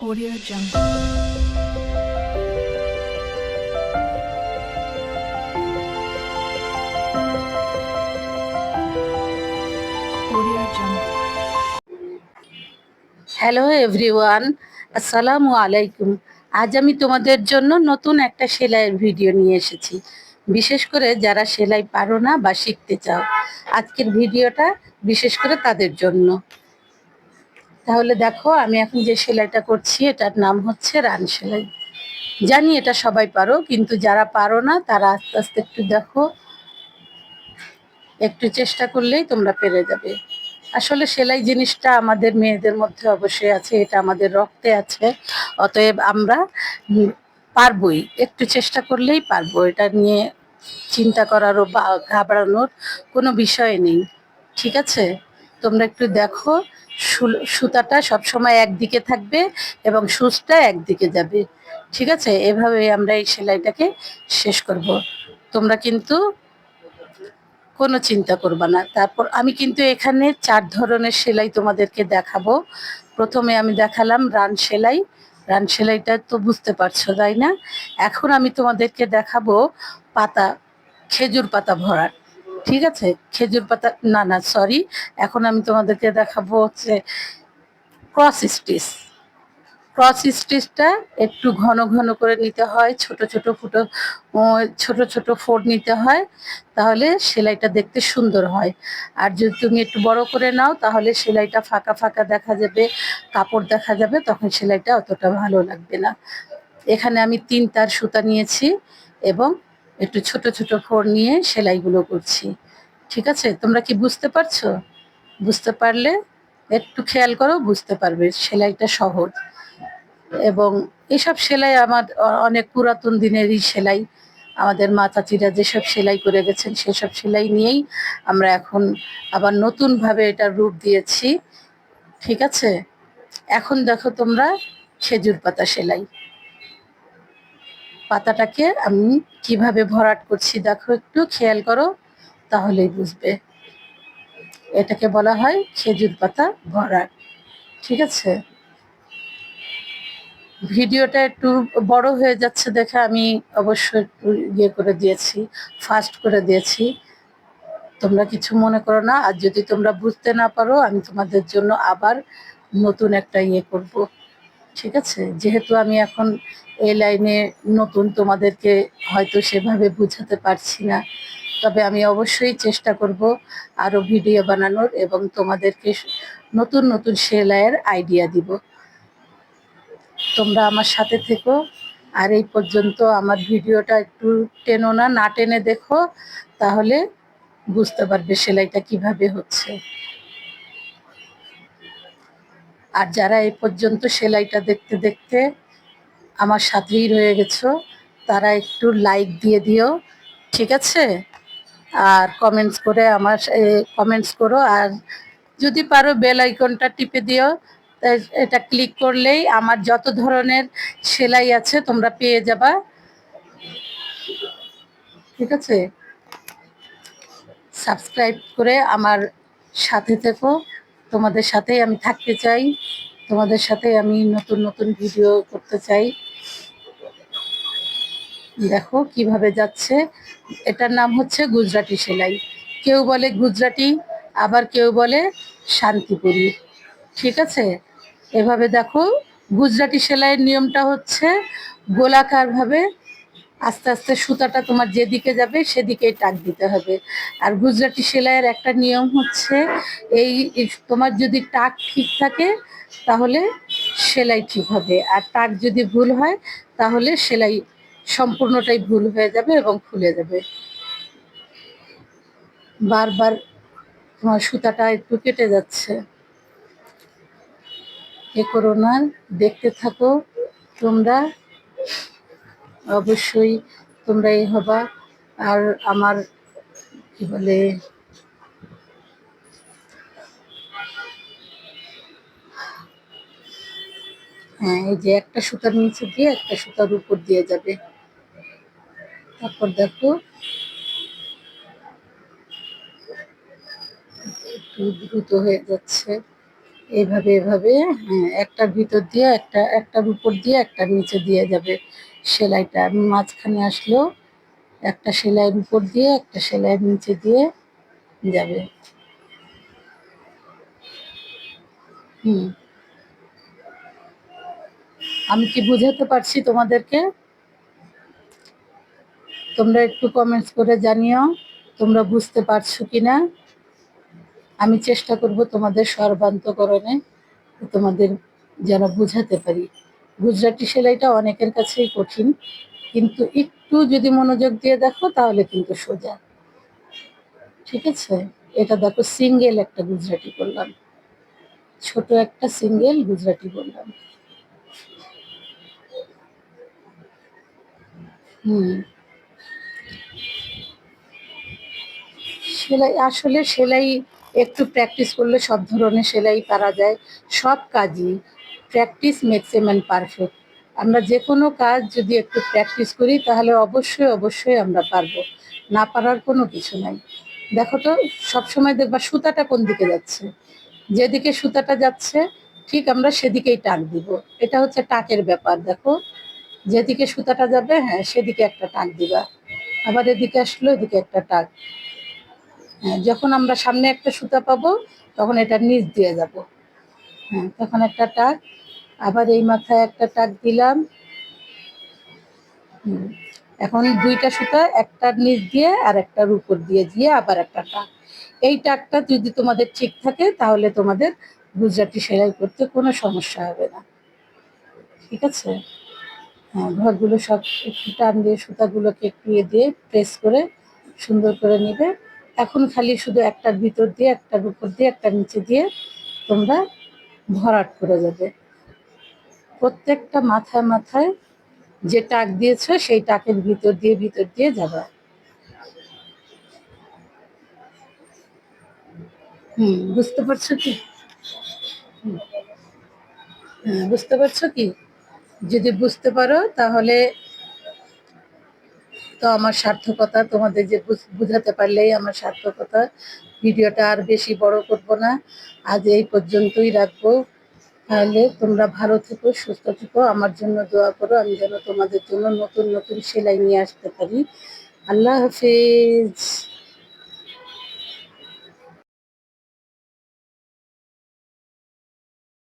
Audio Jungle. Hello everyone আসসালামু আলাইকুম আজ আমি তোমাদের জন্য নতুন একটা সেলাইয়ের ভিডিও নিয়ে এসেছি। বিশেষ করে যারা সেলাই পারো না বা শিখতে চাও, আজকের ভিডিওটা বিশেষ করে তাদের জন্য। তাহলে দেখো, আমি এখন যে সেলাইটা করছি, এটার নাম হচ্ছে রান সেলাই। জানি এটা সবাই পারো, কিন্তু যারা পারো না, তারা আস্তে আস্তে একটু দেখো, একটু চেষ্টা করলেই তোমরা পেরে যাবে। আসলে সেলাই জিনিসটা আমাদের মেয়েদের মধ্যে অবশ্যই আছে, এটা আমাদের রক্তে আছে, অতএব আমরা পারবোই, একটু চেষ্টা করলেই পারব, এটা নিয়ে চিন্তা করারও বা ঘাবড়ানোর কোনো বিষয় নেই, ঠিক আছে? তোমরা একটু দেখো সুতাটা সবসময় একদিকে থাকবে এবং সুচটা একদিকে যাবে। ঠিক আছে? এভাবে আমরা এই সেলাইটাকে শেষ করব। তোমরা কিন্তু কোনো চিন্তা করবা না। তারপর আমি কিন্তু এখানে চার ধরনের সেলাই তোমাদেরকে দেখাবো। প্রথমে আমি দেখালাম রান সেলাই। রান সেলাইটা তো বুঝতে পারছ, তাই না? এখন আমি তোমাদেরকে দেখাবো পাতা, খেজুর পাতা ভরাট। ঠিক আছে? খেজুর পাতা, না না সরি এখন আমি তোমাদেরকে দেখাবো হচ্ছে ক্রস স্টিচ ক্রস স্টিচটা একটু ঘন ঘন করে নিতে হয়, ছোট ছোট ফুটো ছোট ছোট ফোড় নিতে হয়, তাহলে সেলাইটা দেখতে সুন্দর হয়। আর যদি তুমি একটু বড় করে নাও, তাহলে সেলাইটা ফাঁকা ফাঁকা দেখা যাবে, কাপড় দেখা যাবে, তখন সেলাইটা অতটা ভালো লাগবে না। এখানে আমি তিন তার সুতা নিয়েছি এবং একটু ছোট ছোট ফোড় নিয়ে সেলাইগুলো করছি। ঠিক আছে? তোমরা কি বুঝতে পারছ? বুঝতে পারলে একটু খেয়াল করো, বুঝতে পারবে সেলাইটা সহজ। এবং এসব সেলাই আমার অনেক পুরাতন দিনেরই সেলাই। আমাদের মা চাচিরা যেসব সেলাই করে গেছেন সেসব সেলাই নিয়েই আমরা এখন আবার নতুনভাবে এটার রূপ দিয়েছি। ঠিক আছে? এখন দেখো তোমরা খেজুর পাতা সেলাই। পাতাটাকে আমি কীভাবে ভরাট করছি দেখো একটু, খেয়াল করো, তাহলেই বুঝবে। এটাকে বলা হয় খেজুর পাতা ভরাট। ঠিক আছে? ভিডিওটা একটু বড় হয়ে যাচ্ছে দেখে আমি অবশ্যই একটু ইয়ে করে দিয়েছি ফাস্ট করে দিয়েছি। তোমরা কিছু মনে করো না, আর যদি তোমরা বুঝতে না পারো, আমি তোমাদের জন্য আবার নতুন একটা ইয়ে করব। ঠিক আছে? যেহেতু আমি এখন এই লাইনে নতুন তোমাদেরকে হয়তো সেভাবে বুঝাতে পারছি না। তবে আমি অবশ্যই চেষ্টা করব আরও ভিডিও বানানোর এবং তোমাদেরকে নতুন নতুন সেলাইয়ের আইডিয়া দিব। তোমরা আমার সাথে থেকো। আর এই পর্যন্ত আমার ভিডিওটা একটু টেনো না না টেনে দেখো, তাহলে বুঝতে পারবে সেলাইটা কীভাবে হচ্ছে। আর যারা এই পর্যন্ত সেলাইটা দেখতে দেখতে আমার সাথেই রয়ে গেছো। তারা একটু লাইক দিয়ে দিও, ঠিক আছে? আর কমেন্টস করে আমার কমেন্টস করো। আর যদি পারো বেল আইকনটা টিপে দিও এটা ক্লিক করলেই আমার যত ধরনের সেলাই আছে তোমরা পেয়ে যাবা। ঠিক আছে? সাবস্ক্রাইব করে আমার সাথে থেকো। তোমাদের সাথেই আমি থাকতে চাই। তোমাদের সাথে আমি নতুন নতুন ভিডিও করতে চাই। দেখো কীভাবে যাচ্ছে। এটার নাম হচ্ছে গুজরাটি সেলাই। কেউ বলে গুজরাটি, আবার কেউ বলে শান্তিপুরী। ঠিক আছে? এভাবে দেখো, গুজরাটি সেলাইয়ের নিয়মটা হচ্ছে গোলাকার ভাবে আস্তে আস্তে সুতাটা তোমার যেদিকে যাবে সেদিকেই টাক দিতে হবে। আর গুজরাটি সেলাইয়ের একটা নিয়ম হচ্ছে, এই তোমার যদি টাক ঠিক থাকে তাহলে সেলাই ঠিক হবে। আর টাক যদি ভুল হয় তাহলে সেলাই সম্পূর্ণটাই ভুল হয়ে যাবে এবং খুলে যাবে। বারবার তোমার সুতাটা একটু কেটে যাচ্ছে। এ করো না, দেখতে থাকো তোমরা। অবশ্যই তোমরা এই হবা। আর আমার কি বলে হ্যাঁ এই যে একটা সুতার নিচে দিয়ে একটা সুতার উপর দিয়ে যাবে। তারপর দেখো একটু দ্রুত হয়ে যাচ্ছে। এইভাবে এভাবে হ্যাঁ, একটার ভিতর দিয়ে একটা একটার উপর দিয়ে একটা নিচে দিয়ে যাবে। সেলাইটা। আমি মাঝখানে আসলো, একটা সেলাইয়ের উপর দিয়ে, একটা সেলাইয়ের নিচে দিয়ে যাবে। হুম। আমি কি বুঝাতে পারছি তোমাদেরকে? তোমরা একটু কমেন্টস করে জানিও, তোমরা বুঝতে পারছ কিনা? আমি চেষ্টা করব তোমাদের সর্বান্তকরণে, তোমাদের যেন বুঝাতে পারি। গুজরাটি সেলাইটা অনেকের কাছেই কঠিন, কিন্তু একটু যদি মনোযোগ দিয়ে দেখো, তাহলে কিন্তু সোজা। ঠিক আছে? এটা দেখো, সিঙ্গেল একটা গুজরাটি করলাম ছোট একটা সিঙ্গেল গুজরাটি করলাম সেলাই, আসলে সেলাই একটু প্র্যাকটিস করলে সব ধরনের সেলাই পারা যায়, সব কাজই। Practice makes a man perfect আমরা যে কোনো কাজ যদি একটু প্র্যাকটিস করি, তাহলে অবশ্যই অবশ্যই আমরা পারব। না পারার কোনো কিছু নাই। দেখো তো, সবসময় দেখবা সুতাটা কোন দিকে যাচ্ছে? যেদিকে সুতাটা যাচ্ছে, ঠিক আমরা সেদিকেই টাক দিব। এটা হচ্ছে টাকের ব্যাপার, দেখো। যেদিকে সুতাটা যাবে হ্যাঁ সেদিকে একটা টাক দিবা। আবার এদিকে আসলো, এদিকে একটা টাক। হ্যাঁ যখন আমরা সামনে একটা সুতা পাবো, তখন এটা নিচ দিয়ে যাব। হ্যাঁ তখন একটা টাক। আবার এই মাথায় একটা টাক দিলাম। এখন দুইটা সুতা একটার নিচ দিয়ে আর একটার উপর দিয়ে দিয়ে আবার একটা টাক। এই টাকটা যদি তোমাদের ঠিক থাকে, তাহলে তোমাদের গুজরাটি সেলাই করতে কোনো সমস্যা হবে না। ঠিক আছে? হ্যাঁ ঘরগুলো সব একটু টান দিয়ে সুতাগুলোকে একটু ইয়ে দিয়ে প্রেস করে সুন্দর করে নেবে। এখন খালি শুধু একটার ভিতর দিয়ে, একটার উপর দিয়ে, একটা নিচে দিয়ে তোমরা ভরাট করে যাবে প্রত্যেকটা মাথায় মাথায় যে টাক দিয়েছ, সেই টাকের ভিতর দিয়ে ভিতর দিয়ে যাবে। হুম, বুঝতে পারছ কি? বুঝতে পারছ কি? যদি বুঝতে পারো, তাহলে তো আমার সার্থকতা তোমাদের যে বুঝ- বুঝাতে পারলেই আমার সার্থকতা। ভিডিওটা আর বেশি বড় করব না। আজ এই পর্যন্তই রাখব। তাহলে তোমরা ভালো থেকো, সুস্থ থেকো। আমার জন্য দোয়া করো, আমি যেন তোমাদের জন্য নতুন নতুন সেলাই নিয়ে আসতে পারি। আল্লাহ হাফিজ।